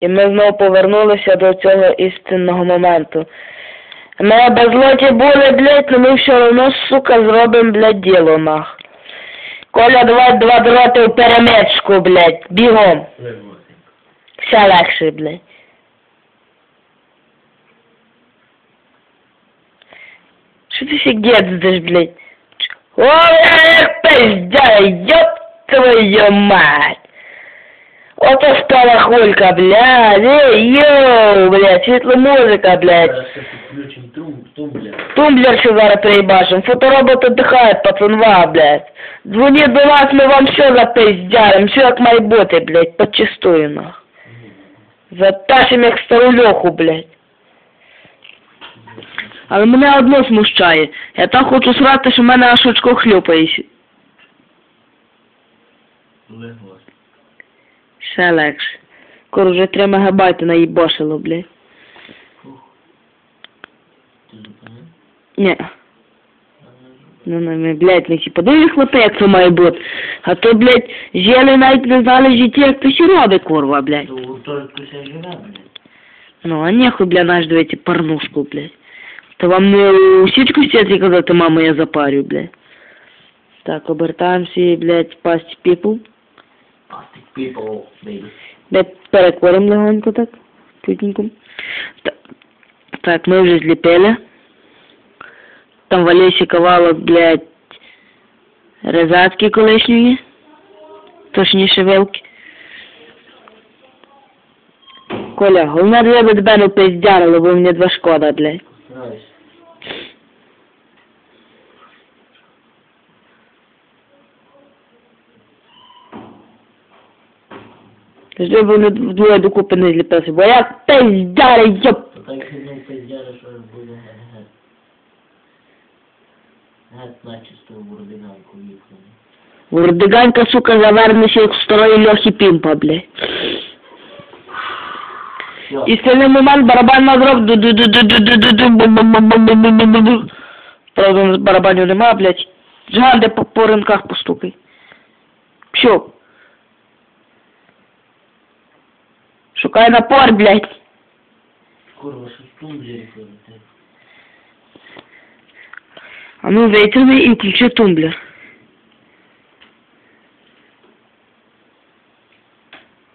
І ми знову повернулися до цього істинного моменту. Ми безлоті були, блядь, но ми все одно, сука, зробимо, блядь, діло, нах. Коля, давай два дроти в перемичку, блядь, бігом. Все легше, блядь. Що ти фігет здиш, блядь? О, я як пиздя, ёб твою мать! Ото стала хулька, блядь, ей, йоу, блядь, світло музика, блядь. Підключимо тумблер. Тумблер ще зараз переїбашим, фоторобот отдихає, пацанва, блядь. Дзвоніть до нас, ми вам все запиздярим, все як має бути, блядь, почистую, нах. Затащим як стару льоху, блядь. Але мене одно смущає. Я так хочу срати, що в мене аж очко хлюпається. Легко. Ще легше. Скоро вже 3 мегабайти наїбошило, блядь. Ні. Ну, ну, блядь, не ті подивись, хлопи, як це має бути. А то, блядь, жили навіть не знали житті, як то курва, блядь. То гуртожитку ся живе, блядь. Ну, а нехуй, бля, наш дивіться порнушку, блядь. То вам не у січку сіти казати, мама, я запарю, блядь. Так, обертаємося і, блядь, past people. People. Блядь, перекоримо легонько так, путненько. Так, ми вже зліпили. Там валявся кавалок, блядь, резатки колишньої. Точніше вилки. Коля, головне треба тебе не пиздярило, бо мені два шкода, блядь. Жди, вони вдвоє докупи не зліпилися, бо я пиздяри, йоп. Так не пиздяли, що буде гет-гет. Гет начисто в ординалку в'їхали. Вурдиганька, сука, завернеться як старої льохи пімпа, блядь. І в цей момент барабан надроб ду ду ду ду ду ду ду ду бу бу бу бу бу бу бу бу бу Правда, барабанів нема, блядь. Жганде по, по ринках постукай. Що? Шукай напор, блядь. Курва, що в тумблері ходите? А ну витягни і включи тумблер.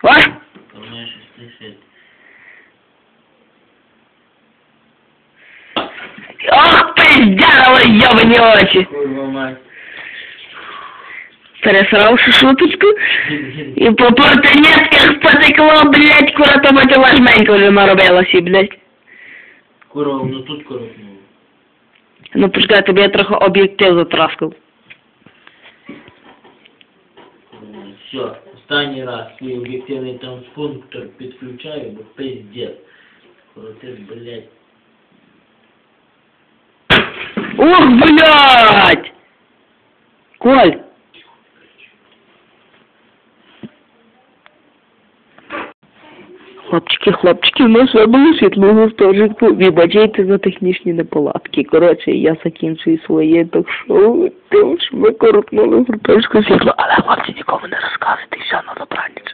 О! То має щось лишити. Ох, пиздярило, йобані очі! Курва мать. Пересравши шуточку. І по портанетках потекло, блядь, кура то мать важменько вже наробилося, блядь. Курва, воно тут коротнуло. Ну почекай, тобі я трохи об'єктив затраскав. Все, останній раз свій об'єктивний транспунктор підключаю, бо пиздец. Коротиш, блядь. Ох, блядь! Коль! Хлопчики, хлопчики, у нас забули світло гуртожитку. Вибачайте за технічні неполадки. Коротше, я закінчую своє ток-шоу тому що ми коротнули гуртожитку світло. Але хлопці нікому не розказуйте, все на добраніч.